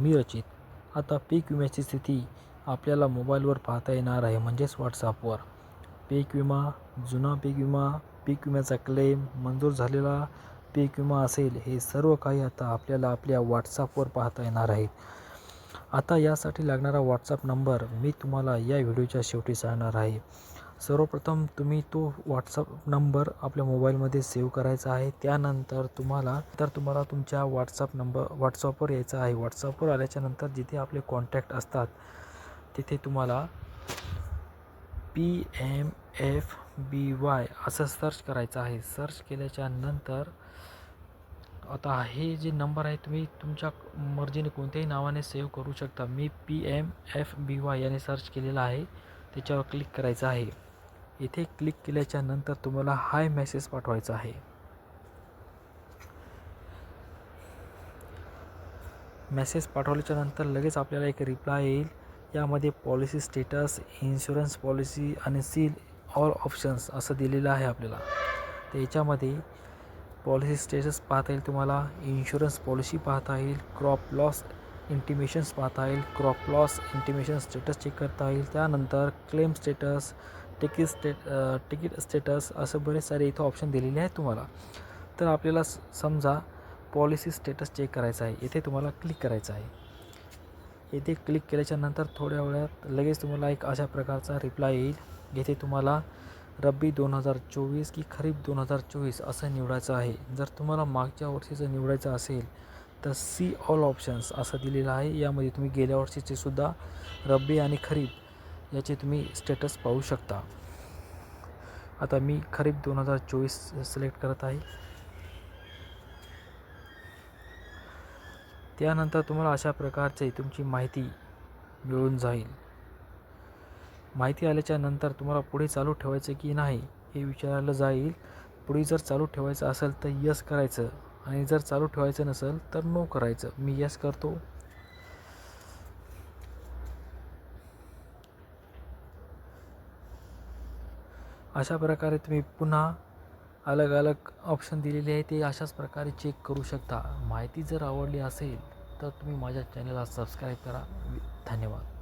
मी रचित आता पीक विम्याची स्थिती आपल्याला मोबाईलवर पाहता येणार आहे म्हणजेच व्हॉट्सॲपवर पीक विमा जुना पीक विमा पीक विम्याचा क्लेम मंजूर झालेला पीक विमा असेल हे सर्व काही आता आपल्याला आपल्या व्हॉट्सॲपवर पाहता येणार आहे. आता यासाठी लागणारा व्हॉट्सअप नंबर मी तुम्हाला या व्हिडिओच्या शेवटी सांगणार आहे. सर्वप्रथम तुम्ही तो व्हॉट्सअप नंबर आपल्या मोबाईलमध्ये सेव्ह करायचा आहे. त्यानंतर तुम्हाला तर तुम्हाला तुमच्या व्हॉट्सअप नंबर व्हॉट्सअपवर यायचं आहे. व्हॉट्सअपवर आल्याच्यानंतर जिथे आपले कॉन्टॅक्ट असतात तिथे तुम्हाला P M F B Y असं सर्च करायचं आहे. सर्च केल्याच्यानंतर आता हे जे नंबर आहे तुम्ही तुमच्या मर्जीने कोणत्याही नावाने सेव्ह करू शकता. मी P M F B Y याने सर्च केलेलं आहे. त्याच्यावर क्लिक करायचं आहे. इथे क्लिक केल्याच्यानंतर तुम्हाला हाय मेसेज पाठवायचा आहे. मेसेज पाठवल्याच्या नंतर लगेच आपल्याला एक रिप्लाय येईल. यामध्ये पॉलिसी स्टेटस इन्शुरन्स पॉलिसी आणि सील ऑल ऑप्शन्स असं दिलेलं आहे आपल्याला. तर याच्यामध्ये पॉलिसी स्टेटस पाहता येईल तुम्हाला इन्शुरन्स पॉलिसी पाहता येईल क्रॉप लॉस इंटिमेशन्स पाहता येईल crop loss intimation status check करता येईल. त्यानंतर claim status ticket state ticket status असं बरेच सारे इथं ऑप्शन दिलेले आहेत तुम्हाला. तर आपल्याला स समजा पॉलिसी स्टेटस चेक करायचं आहे. इथे तुम्हाला क्लिक करायचं आहे. येथे क्लिक केल्याच्यानंतर थोड्या वेळात लगेच तुम्हाला एक अशा प्रकारचा रिप्लाय येईल. येथे तुम्हाला रब्बी दोन हजार चोवीस की खरीप दोन हजार चोवीस असं निवडायचं आहे. जर तुम्हाला मागच्या वर्षीचं निवडायचं असेल तर सी ऑल ऑप्शन्स असं दिलेलं आहे. यामध्ये तुम्ही गेल्या वर्षीचे सुद्धा रब्बी आणि खरीप याचे तुम्ही स्टेटस पाहू शकता. आता मी खरीप दोन हजार चोवीस सिलेक्ट करत आहे. त्यानंतर तुम्हाला अशा प्रकारचे तुमची माहिती मिळून जाईल. माहिती आल्याच्यानंतर तुम्हाला पुढे चालू ठेवायचं की नाही हे विचारायला जाईल. पुढे जर चालू ठेवायचं असेल तर यस करायचं आणि जर चालू ठेवायचं नसेल तर नो करायचं. मी यस करतो. अशा प्रकारे तुम्ही पुन्हा अलग अलग ऑप्शन दिलेले आहे ते अशाच प्रकारे चेक करू शकता. माहिती जर आवडली असेल तर तुम्ही माझ्या चॅनलला सबस्क्राईब करा. धन्यवाद.